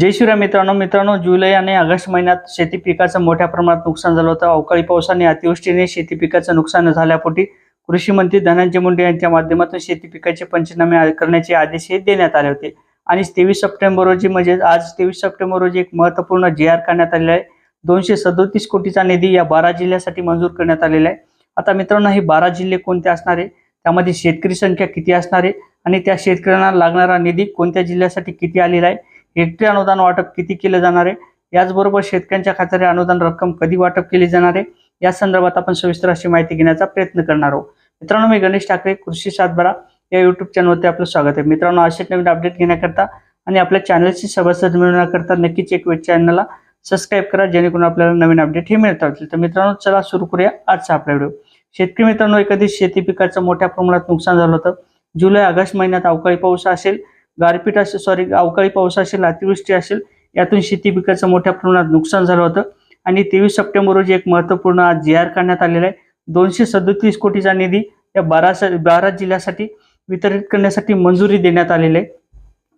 जय श्रीराम मित्रांनो मित्रांनो जुलै आणि ऑगस्ट महिन्यात शेती पिकाचं मोठ्या प्रमाणात नुकसान झालं होतं. अवकाळी पावसाने अतिवृष्टीने शेती पिकाचं नुकसान झाल्यापोटी कृषी मंत्री धनंजय मुंडे यांच्या माध्यमातून शेती पिकाचे पंचनामे करण्याचे आदेश हे देण्यात आले होते. आणि तेवीस सप्टेंबर रोजी म्हणजे आज तेवीस सप्टेंबर रोजी एक महत्त्वपूर्ण जी आर करण्यात आलेला आहे. दोनशे सदोतीस कोटीचा निधी या बारा जिल्ह्यासाठी मंजूर करण्यात आलेला आहे. आता मित्रांनो हे बारा जिल्हे कोणते असणार आहे? त्यामध्ये शेतकरी संख्या किती असणार आहे? आणि त्या शेतकऱ्यांना लागणारा निधी कोणत्या जिल्ह्यासाठी किती आलेला आहे? हेक्टरी अनुदान वाटप किती केले जाणार आहे? याचबरोबर शेतकऱ्यांच्या खात्यात अनुदान रक्कम कधी वाटप केली जाणार आहे? या संदर्भात आपण सविस्तर अशी माहिती घेण्याचा प्रयत्न करणार आहोत. मित्रांनो मी गणेश ठाकरे कृषी सातबारा या युट्यूब चॅनलवरती आपलं स्वागत आहे. मित्रांनो असे नवीन अपडेट घेण्याकरता आणि आपल्या चॅनलची सभासद मिळवण्याकरता नक्कीच एक वेळ चॅनलला सबस्क्राईब करा जेणेकरून आपल्याला नवीन अपडेट हे मिळता येतील तर मित्रांनो चला सुरू करूया आजचा आपला व्हिडिओ शेतकरी मित्रांनो एखादी शेती पिकाचं मोठ्या प्रमाणात नुकसान झालं होतं. जुलै ऑगस्ट महिन्यात अवकाळी पाऊस असेल. गारपीट असेल सॉरी अवकाळी पाऊस असेल अतिवृष्टी असेल यातून शेती पिकाचं मोठ्या प्रमाणात नुकसान झालं होतं. आणि तेवीस सप्टेंबर रोजी एक महत्त्वपूर्ण आज जी आर काढण्यात आलेला आहे. दोनशे सदोतीस कोटीचा निधी या बारा बारा जिल्ह्यासाठी वितरित करण्यासाठी मंजुरी देण्यात आलेली आहे.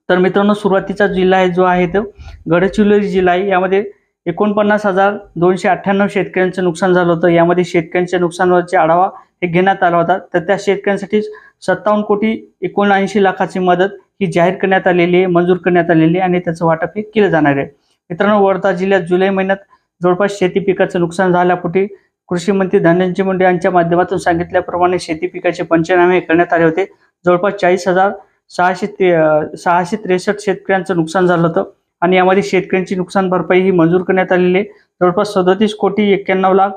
तर मित्रांनो सुरुवातीचा जिल्हा आहे जो आहे तो गडचिरोली जिल्हा आहे. यामध्ये एकोणपन्नास हजार दोनशे अठ्ठ्याण्णव शेतकऱ्यांचं नुकसान झालं होतं. यामध्ये शेतकऱ्यांच्या नुकसानावरचे आढावा हे घेण्यात आला होता. तर त्या शेतकऱ्यांसाठी सत्तावन्न कोटी एकोणऐंशी लाखाची मदत ही जाहीर करण्यात आलेली आहे मंजूर करण्यात आलेली आहे आणि त्याचं वाटप हे केलं जाणार आहे. मित्रांनो वर्धा जिल्ह्यात जुलै महिन्यात जवळपास शेती पिकाचं नुकसान झाल्यापोटी कृषी मंत्री धनंजय मुंडे यांच्या माध्यमातून सांगितल्याप्रमाणे शेती पिकाचे पंचनामे करण्यात आले होते. जवळपास चाळीस हजार सहाशे ते सहाशे त्रेसष्ट शेतकऱ्यांचं नुकसान झालं होतं आणि यामध्ये शेतकऱ्यांची नुकसान भरपाई ही मंजूर करण्यात आलेली आहे. जवळपास सदोतीस कोटी एक्क्याण्णव लाख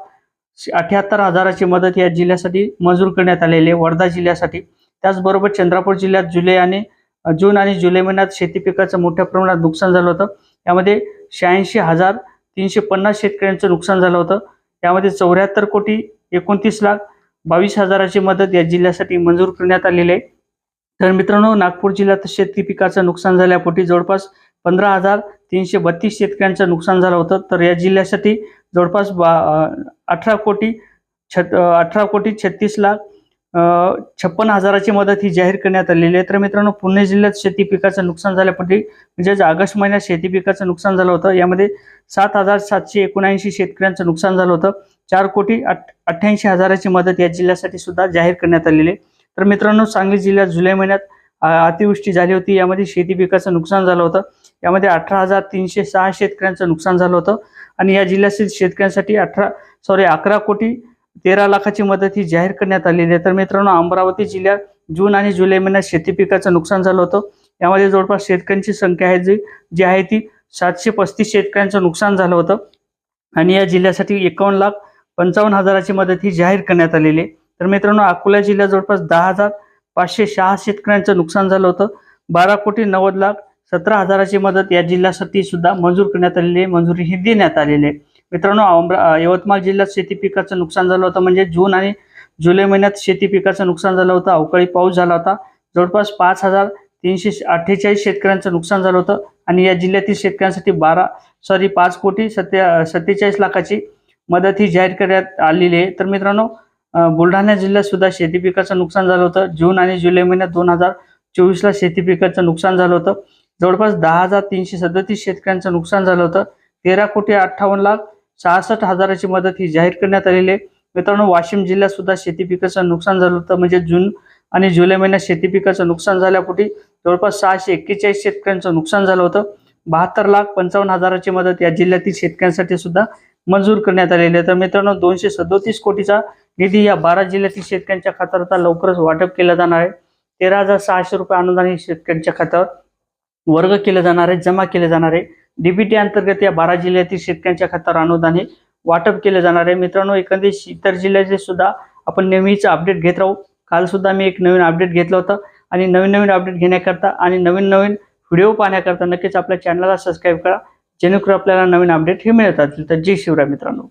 अठ्याहत्तर हजाराची मदत या जिल्ह्यासाठी मंजूर करण्यात आलेली आहे. वर्धा जिल्ह्यासाठी. त्याचबरोबर चंद्रपूर जिल्ह्यात जुलै आणि जून आणि जुलै महिन्यात शेती पिकाचं मोठ्या प्रमाणात नुकसान झालं होतं. यामध्ये शहाऐंशी हजार तीनशे पन्नास शेतकऱ्यांचं नुकसान झालं होतं. यामध्ये चौऱ्याहत्तर कोटी एकोणतीस लाख बावीस हजाराची मदत या जिल्ह्यासाठी मंजूर करण्यात आलेली आहे. तर मित्रांनो नागपूर जिल्ह्यात शेती पिकाचं नुकसान झाल्यापोटी जवळपास पंधरा हजार तीनशे बत्तीस शेतकऱ्यांचं नुकसान झालं होतं. तर या जिल्ह्यासाठी जवळपास बा अठरा कोटी छत अठरा कोटी छत्तीस लाख छप्पन हजाराची मदत ही जाहीर करण्यात आलेली आहे. तर मित्रांनो पुणे जिल्ह्यात शेती पिकाचं नुकसान झाल्यापोटी म्हणजेच ऑगस्ट महिन्यात शेती पिकाचं नुकसान झालं होतं. यामध्ये सात हजार सातशे एकोणऐंशी शेतकऱ्यांचं नुकसान झालं होतं. चार कोटी अठ्ठ्याऐंशी हजाराची मदत या जिल्ह्यासाठी सुद्धा जाहीर करण्यात आलेली आहे. तर मित्रांनो सांगली जिल्ह्यात जुलै महिन्यात अतिवृष्टी झाली होती. यामध्ये शेती पिकाचं नुकसान झालं होतं. यामध्ये अठरा हजार तीनशे सहा शेतकऱ्यांचं नुकसान झालं होतं. आणि या जिल्ह्यातील शेतकऱ्यांसाठी अठरा सॉरी अकरा कोटी तेरा लाखाची मदत ही जाहीर करण्यात आलेली आहे. तर मित्रांनो अमरावती जिल्ह्यात जून आणि जुलै महिन्यात शेती पिकाचं नुकसान झालं होतं. यामध्ये जवळपास शेतकऱ्यांची संख्या आहे जी जी आहे ती सातशे पस्तीस शेतकऱ्यांचं नुकसान झालं होतं. आणि या जिल्ह्यासाठी एकावन्न लाख पंचावन्न हजाराची मदत ही जाहीर करण्यात आलेली आहे. तर मित्रांनो अकोला जिल्ह्यात जवळपास दहा हजार पाचशे सहा शेतकऱ्यांचं नुकसान झालं होतं. बारा कोटी नव्वद लाख सतरा हजाराची मदत या जिल्ह्यासाठी सुद्धा मंजूर करण्यात आलेली आहे. मंजुरी ही देण्यात आलेली आहे. मित्रांनो अमरा यवतमाळ जिल्ह्यात शेती पिकाचं नुकसान झालं होतं. म्हणजे जून आणि जुलै महिन्यात शेती पिकाचं नुकसान झालं होतं. अवकाळी पाऊस झाला होता. जवळपास पाच हजार तीनशे अठ्ठेचाळीस शेतकऱ्यांचं नुकसान झालं होतं. आणि या जिल्ह्यातील शेतकऱ्यांसाठी बारा सॉरी पाच कोटी सत्या सत्तेचाळीस लाखाची मदत ही जाहीर करण्यात आलेली आहे. तर मित्रांनो बुलढाणा जिल्ह्यात सुद्धा शेती पिकाचं नुकसान झालं होतं. जून आणि जुलै महिन्यात दोन हजार चोवीसला शेती पिकाचं नुकसान झालं होतं. जवळपास दहा हजार तीनशे सदतीस शेतकऱ्यांचं नुकसान झालं होतं. तेरा कोटी अठ्ठावन्न लाख सहासष्ट हजाराची मदत ही जाहीर करण्यात आलेली आहे. मित्रांनो वाशिम जिल्ह्यात सुद्धा शेती पिकाचं नुकसान झालं होतं. म्हणजे जून आणि जुलै महिन्यात शेती पिकाचं नुकसान झाल्यापोटी जवळपास सहाशे एक्केचाळीस शेतकऱ्यांचं नुकसान झालं होतं. बहात्तर लाख पंचावन्न हजाराची मदत या जिल्ह्यातील शेतकऱ्यांसाठी सुद्धा मंजूर करण्यात आलेली आहे. तर मित्रांनो दोनशे सदोतीस कोटीचा निधी या बारा जिल्ह्यातील शेतकऱ्यांच्या खात्यावर आता लवकरच वाटप केला जाणार आहे. तेरा हजार सहाशे रुपये अनुदान हे शेतकऱ्यांच्या खात्यावर वर्ग केलं जाणार आहे जमा केले जाणार आहे. डीबीटी अंतर्गत या बारा जिल्ह्यातील शेतकऱ्यांच्या खात्यावर अनुदान हे वाटप केले जाणार आहे. मित्रांनो एखादी इतर जिल्ह्याचे सुद्धा आपण नेहमीच अपडेट घेत राहू. काल सुद्धा मी एक नवीन अपडेट घेतलं होतं आणि नवीन नवीन अपडेट घेण्याकरता आणि नवीन नवीन व्हिडिओ पाहण्याकरता नक्कीच आपल्या चॅनलला सबस्क्राईब करा. जेणेकरून आपल्याला नवीन अपडेट हे मिळत असतील. तर जय शिवराय मित्रांनो.